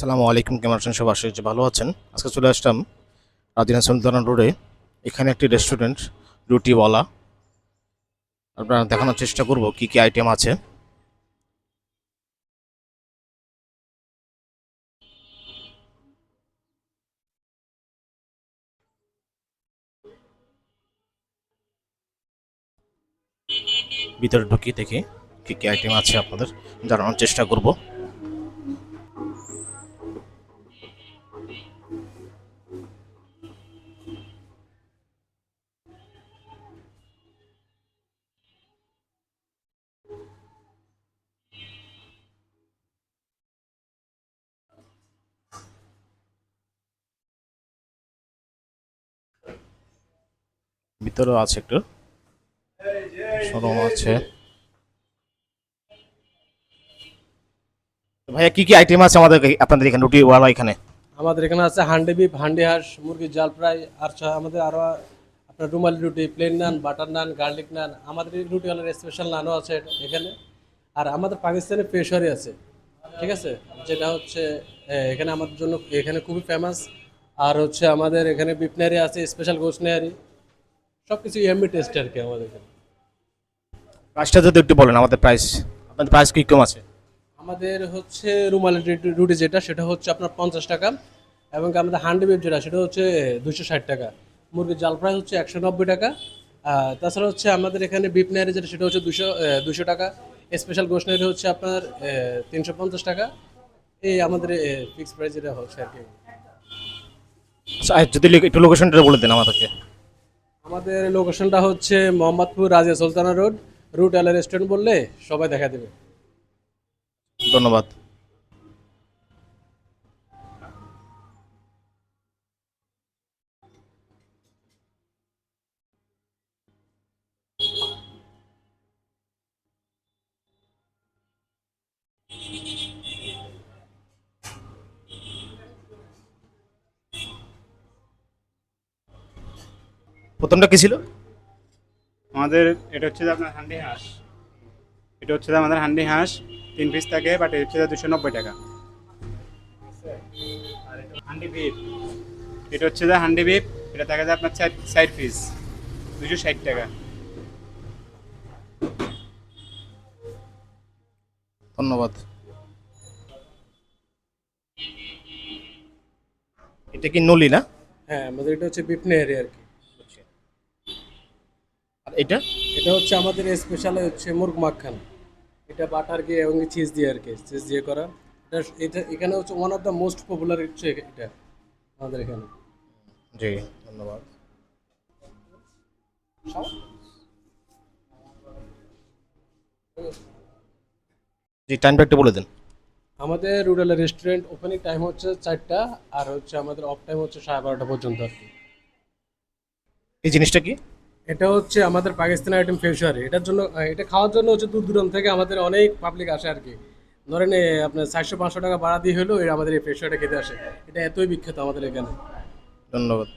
আসসালামু আলাইকুম, কেমন আছেন? সব আশা করছি ভালো আছেন। আজকে চলে আসলাম রাদিনা সুলতানা রোডে। এখানে একটি রেস্টুরেন্ট রুটিওয়ালা। আপনারা দেখানোর চেষ্টা করব কি কি আইটেম আছে। ভিতরে ঢুকি দেখি কি কি আইটেম আছে আপনাদের। জানানোর চেষ্টা করব। ভিতরেও আছে একটু। শোরুম আছে। ভাইয়া, কি কি আইটেম আছে আমাদের আপনাদের এখানে? রুটি ওয়ালা এখানে। আমাদের এখানে আছে হান্ডি বিফ, হান্ডি হাঁস মুরগির জাল ফ্রাই, আর আমাদের আরও আপনার rumali roti plain naan butter naan garlic naan আমাদের রুটি হলের স্পেশাল নানও আছে এখানে। আর আমাদের পাকিস্তানে পেশোয়ারি আছে, ঠিক আছে? যেটা হচ্ছে এখানে আমাদের জন্য এখানে খুবই ফেমাস আর হচ্ছে আমাদের এখানে বিফ নেয়ারি আছে স্পেশাল গোস নেয়ারি সব কিছু এমবি টেস্ট আর কি আমাদের এখানে। প্রাইসটা যদি একটু বলেন আমাদের প্রাইস আপনাদের প্রাইস কি কম আছে? আমাদের হচ্ছে রুমালি রুটি- যেটা সেটা হচ্ছে আপনার পঞ্চাশ টাকা এবং আমাদের হান্ডি বেব যেটা সেটা হচ্ছে দুশো ষাট টাকা। মুরগির জাল ফ্রাই হচ্ছে একশো নব্বই টাকা। তাছাড়া হচ্ছে আমাদের এখানে বিপ নেয়ারি যেটা সেটা হচ্ছে দুশো দুশো টাকা। স্পেশাল নেয়ারি হচ্ছে আপনার তিনশো পঞ্চাশ টাকা। এই আমাদের ফিক্স প্রাইস যেটা হচ্ছে আর কি। আচ্ছা যদি একটু লোকেশনটা বলে দেন আমাদেরকে। আমাদের লোকেশনটা হচ্ছে মোহাম্মদপুর রাজিয়া সুলতানা রোড রুট আলা রেস্টুরেন্ট বললে সবাই দেখা দেবে। ধন্যবাদ। প্রথমটা কি ছিল? আমাদের এটা হচ্ছে যে আপনার হান্ডি হাঁস। এটা হচ্ছে যে আমাদের হান্ডি হাঁস তিন পিস থাকে বাট এটা হচ্ছে যে দুশো নব্বই টাকা। এটা হান্ডি বিপ। এটা হচ্ছে যে হান্ডি বিপ এটা দেখা যায় আপনার চার পিস দুশো ষাট টাকা। ধন্যবাদ। এটা কি নলি না? হ্যাঁ আমাদের এটা হচ্ছে বিপ নেয়ারি আর কি। এটা? এটা হচ্ছে আমাদের স্পেশাল হচ্ছে মুরগ মাখান। এটা বাটার দিয়ে এবং চিজ দিয়ে আর কি চিজ দিয়ে করা। এটা এটা এখানে হচ্ছে one of the most popular হচ্ছে এটা আমাদের এখানে। জি ধন্যবাদ। জি টাইমটা একটু বলে দেন। আমাদের রুরাল রেস্টুরেন্ট ওপেনিং টাইম হচ্ছে চারটা আর হচ্ছে আমাদের অফ টাইম হচ্ছে সাড়ে বারোটা পর্যন্ত আর কি। এই জিনিসটা কি? এটা হচ্ছে আমাদের পাকিস্তানি আইটেম ফেসুয়ারি এটার জন্য এটা খাওয়ার জন্য হচ্ছে দূর দূরান্ত থেকে আমাদের অনেক পাবলিক আসে আর কি। ধরেন আপনার চারশো পাঁচশো টাকা ভাড়া দিয়ে হলেও আমাদের এই ফেসুয়ারিটা খেতে আসে। এটা এতই বিখ্যাত আমাদের এখানে। ধন্যবাদ।